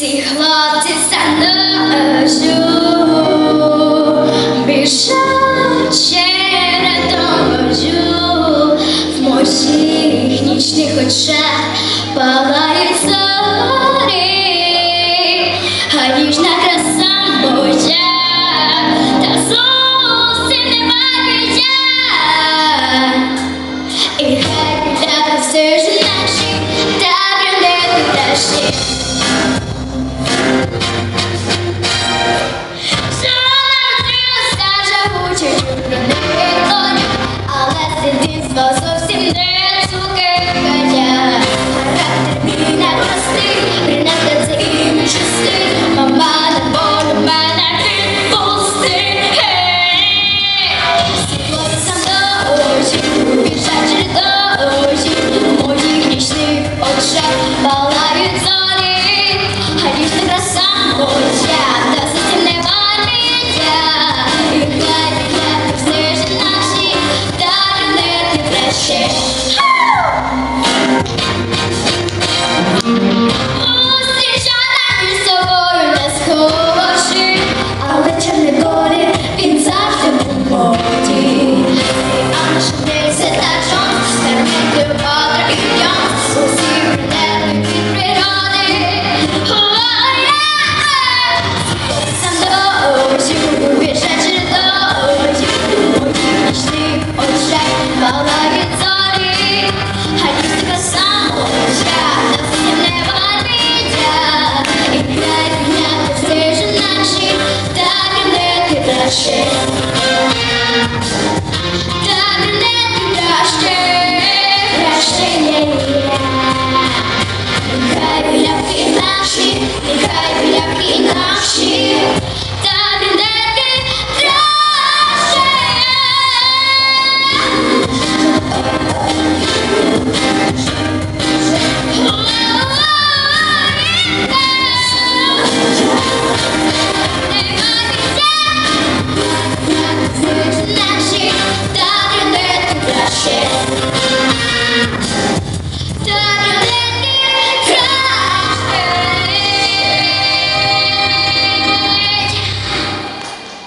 Всі хлопці станожу, бішаче радожу, в моїх нічних очах палає. in there. shit. passion.